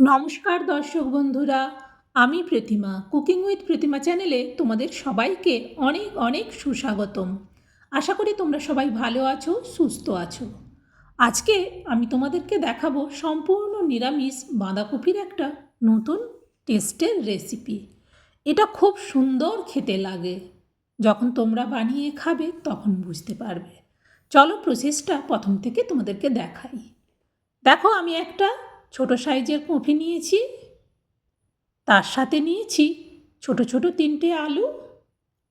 নমস্কার দর্শক বন্ধুরা, আমি প্রতিমা কুকিং উইথ প্রতিমা চ্যানেলে তোমাদের সবাইকে অনেক অনেক সুস্বাগতম। আশা করি তোমরা সবাই ভালো আছো, সুস্থ আছো। আজকে আমি তোমাদেরকে দেখাবো সম্পূর্ণ নিরামিষ বাঁধাকপির একটা নতুন টেস্টের রেসিপি এটা খুব সুন্দর খেতে লাগে। যখন তোমরা বানিয়ে খাবে, তখন বুঝতে পারবে। চলো প্রসেসটা প্রথম থেকে তোমাদেরকে দেখাই। দেখো, আমি একটা ছোট সাইজের কফি নিয়েছি, তার সাথে নিয়েছি ছোট ছোট তিনটে আলু,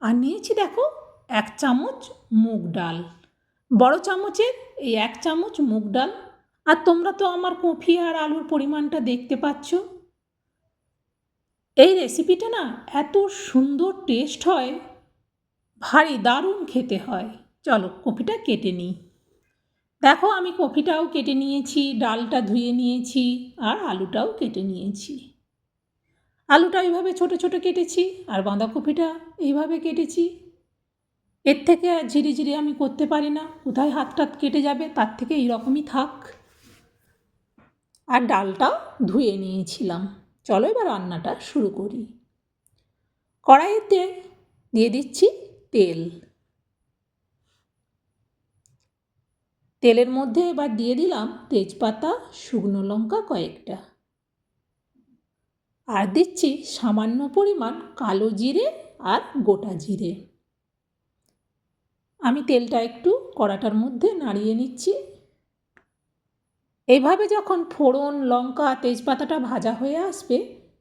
আর নিয়েছি দেখো এক চামচ মুগ ডাল। বড় চামচের এই এক চামচ মুগ ডাল। আর তোমরা তো আমার কফি আর আলুর পরিমাণটা দেখতে পাচ্ছ। এই রেসিপিটা না এত সুন্দর টেস্ট হয়, ভারী দারুণ খেতে হয়। চলো কফিটা কেটে নিই। দেখো আমি কফিটাও কেটে নিয়েছি, ডালটা ধুয়ে নিয়েছি আর আলুটাও কেটে নিয়েছি। আলুটা এইভাবে ছোট ছোট কেটেছি আর বাঁধাকপিটা এইভাবে কেটেছি। এর থেকে আর ঝিরি ঝিরি আমি করতে পারি না, কোথায় হাত টাত কেটে যাবে তার থেকে এইরকমই থাক। আর ডালটাও ধুয়ে নিয়েছিলাম। চলো এবার রান্নাটা শুরু করি। কড়াইতে দিয়ে দিচ্ছি তেল। তেলের মধ্যে এবার দিয়ে দিলাম তেজপাতা, শুকনো লঙ্কা কয়েকটা। আর দিচ্ছি সামান্য পরিমাণ কালো জিরে আর গোটা জিরে। আমি তেলটা একটু কড়াটার মধ্যে নাড়িয়ে নিচ্ছি। এইভাবে যখন ফোড়ন, লঙ্কা, তেজপাতাটা ভাজা হয়ে আসবে,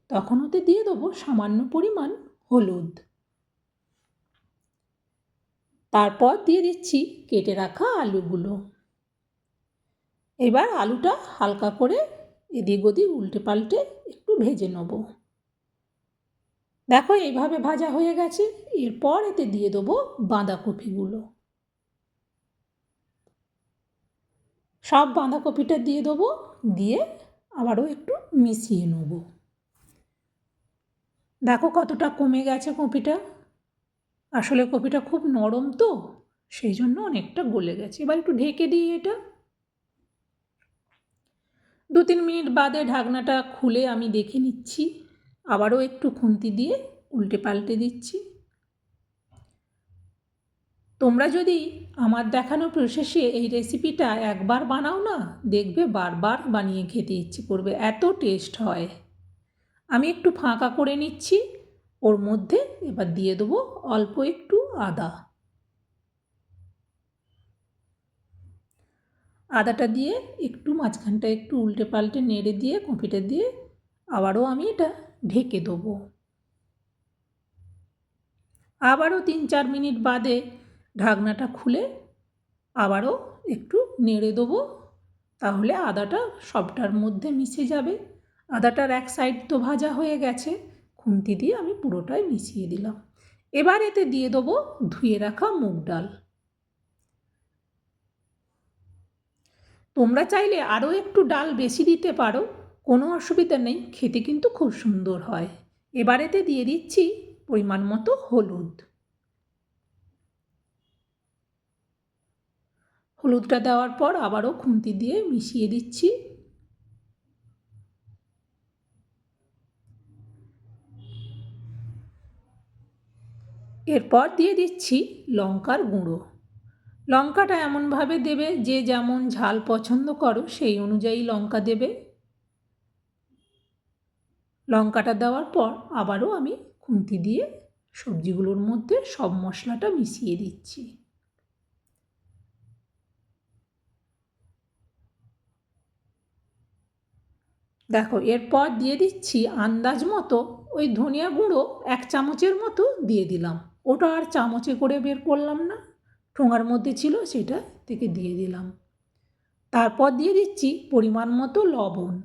তখন ওতে দিয়ে দেবো সামান্য পরিমাণ হলুদ। তারপর দিয়ে দিচ্ছি কেটে রাখা আলুগুলো। এবার আলুটা হালকা করে এদিক ওদিক উল্টে পাল্টে একটু ভেজে নেব। দেখো এইভাবে ভাজা হয়ে গেছে, এরপর এতে দিয়ে দেবো বাঁধাকপিগুলো। সব বাঁধাকপিটা দিয়ে দেবো, দিয়ে আবারও একটু মিশিয়ে নেব। দেখো কতটা কমে গেছে কপিটা। আসলে কপিটা খুব নরম তো, সেই জন্য অনেকটা গলে গেছে। এবার একটু ঢেকে দিই এটা। দু তিন মিনিট বাদে ঢাকনাটা খুলে আমি দেখে নিচ্ছি। আবারও একটু খুন্তি দিয়ে উল্টে পাল্টে দিচ্ছি। তোমরা যদি আমার দেখানো প্রসেসে এই রেসিপিটা একবার বানাও না, দেখবে বারবার বানিয়ে খেতে ইচ্ছে করবে। এত টেস্ট হয়। আমি একটু ফাঁকা করে নিচ্ছি। ওর মধ্যে এবার দিয়ে দেবো অল্প একটু আদা। আদাটা দিয়ে একটু মাঝখানটা একটু উল্টে পাল্টে নেড়ে দিয়ে কপিটা দিয়ে আবারও আমি এটা ঢেকে দেবো। আবারও তিন চার মিনিট বাদে ঢাকনাটা খুলে আবারও একটু নেড়ে দেবো, তাহলে আদাটা সবটার মধ্যে মিশে যাবে। আদাটার এক সাইড তো ভাজা হয়ে গেছে, খুন্তি দিয়ে আমি পুরোটাই মিশিয়ে দিলাম। এবার এতে দিয়ে দেবো ধুয়ে রাখা মুগ ডাল। তোমরা চাইলে আরও একটু ডাল বেশি দিতে পারো। কোনো অসুবিধা নেই, খেতে কিন্তু খুব সুন্দর হয়। এবারেতে দিয়ে দিচ্ছি পরিমাণ মতো হলুদ। হলুদটা দেওয়ার পর আবারও খুন্তি দিয়ে মিশিয়ে দিচ্ছি। এরপর দিয়ে দিচ্ছি লঙ্কার গুঁড়ো। লঙ্কাটা এমনভাবে দেবে যে যেমন ঝাল পছন্দ করো, সেই অনুযায়ী লঙ্কা দেবে। লঙ্কাটা দেওয়ার পর আবারও আমি খুন্তি দিয়ে সবজিগুলোর মধ্যে সব মশলাটা মিশিয়ে দিচ্ছি। দেখো, এরপর দিয়ে দিচ্ছি আন্দাজ মতো ওই ধনিয়া গুঁড়ো এক চামচের মতো দিয়ে দিলাম। ওটা আর চামচে করে বের করলাম না। ঠোঙার মধ্যে ছিল, সেটা থেকে দিয়ে দিলাম। তারপর দিয়ে দিচ্ছি পরিমাণ মতো লবণ।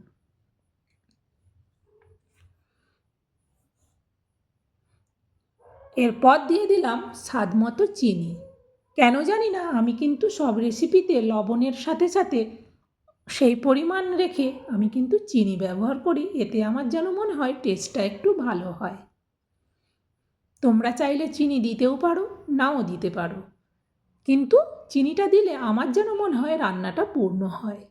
এরপর দিয়ে দিলাম স্বাদ মতো চিনি। কেন জানি না, আমি কিন্তু সব রেসিপিতে লবণের সাথে সাথে সেই পরিমাণ রেখে আমি কিন্তু চিনি ব্যবহার করি, এতে আমার যেন মনে হয় টেস্টটা একটু ভালো হয়। তোমরা চাইলে চিনি দিতেও পারো, নাও দিতে পারো। কিন্তু চিনিটা দিলে আমার যেন মনে হয় রান্নাটা পূর্ণ হয়।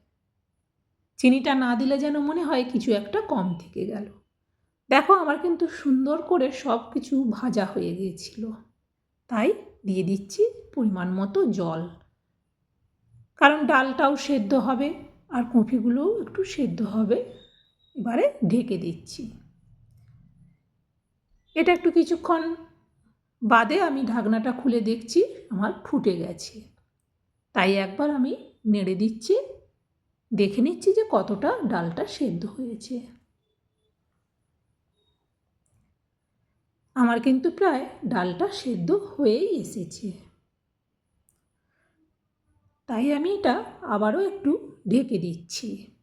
চিনিটা না দিলে যেন মনে হয় কিছু একটা কম থেকে গেল। দেখো আমার কিন্তু সুন্দর করে সব কিছু ভাজা হয়ে গিয়েছিল। তাই দিয়ে দিচ্ছি পরিমাণ মতো জল। কারণ ডালটাও সেদ্ধ হবে আর কফিগুলোও একটু সেদ্ধ হবে। এবারে ঢেকে দিচ্ছি। এটা একটু কিছুক্ষণ বাদে আমি ঢাকনাটা খুলে দেখছি, আমার ফুটে গেছে। তাই একবার আমি নেড়ে দিচ্ছি, দেখে নিচ্ছি যে কতটা ডালটা সেদ্ধ হয়েছে। আমার কিন্তু প্রায় ডালটা সেদ্ধ হয়েই এসেছে। তাই আমি এটা আবারও একটু ঢেকে দিচ্ছি।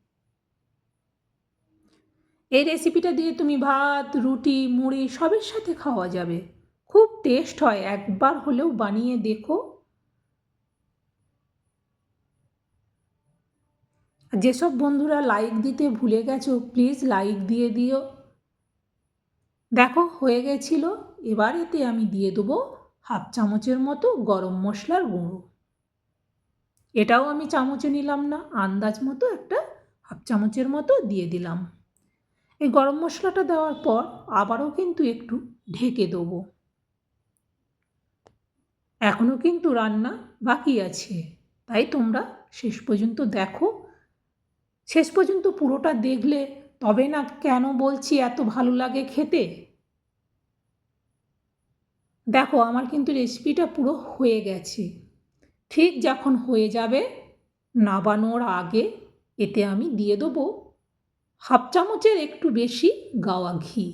এই রেসিপিটা দিয়ে তুমি ভাত, রুটি, মুড়ি সবের সাথে খাওয়া যাবে। খুব টেস্ট হয়। একবার হলেও বানিয়ে দেখো। যেসব বন্ধুরা লাইক দিতে ভুলে গেছো প্লিজ লাইক দিয়ে দিও। দেখো, হয়ে গেছিল। এবার এতে আমি দিয়ে দেবো হাফ চামচের মতো গরম মশলার গুঁড়ো। এটাও আমি চামচে নিলাম না, আন্দাজ মতো একটা হাফ চামচের মতো দিয়ে দিলাম। এই গরম মশলাটা দেওয়ার পর আবারও কিন্তু একটু ঢেকে দেবো। এখনও কিন্তু রান্না বাকি আছে। তাই তোমরা শেষ পর্যন্ত দেখো। শেষ পর্যন্ত পুরোটা দেখলে তবে না কেন বলছি এত ভালো লাগে খেতে? দেখো, আমার কিন্তু রেসিপিটা পুরো হয়ে গেছে। ঠিক যখন হয়ে যাবে, নাবানোর আগে এতে আমি দিয়ে দেবো হাফ চামচের একটু বেশি গাওয়া ঘি।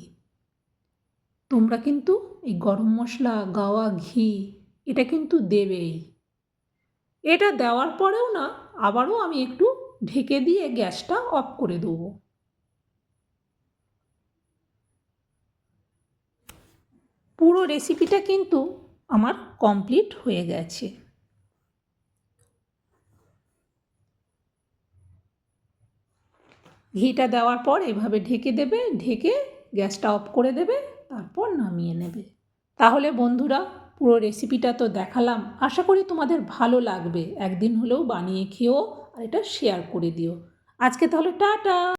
তোমরা কিন্তু এই গরম মশলা, গাওয়া ঘি এটা কিন্তু দেবেই। এটা দেওয়ার পরেও না, আবারও আমি একটু ঢেকে দিয়ে গ্যাসটা অফ করে দেবো। পুরো রেসিপিটা কিন্তু আমার কমপ্লিট হয়ে গেছে। ঘিটা দেওয়ার পর এভাবে ঢেকে দেবে, ঢেকে গ্যাসটা অফ করে দেবে, তারপর নামিয়ে নেবে। তাহলে বন্ধুরা পুরো রেসিপিটা তো দেখালাম। আশা করি তোমাদের ভালো লাগবে। একদিন হলেও বানিয়ে খেও আর এটা শেয়ার করে দিও। আজকে তাহলে টাটা!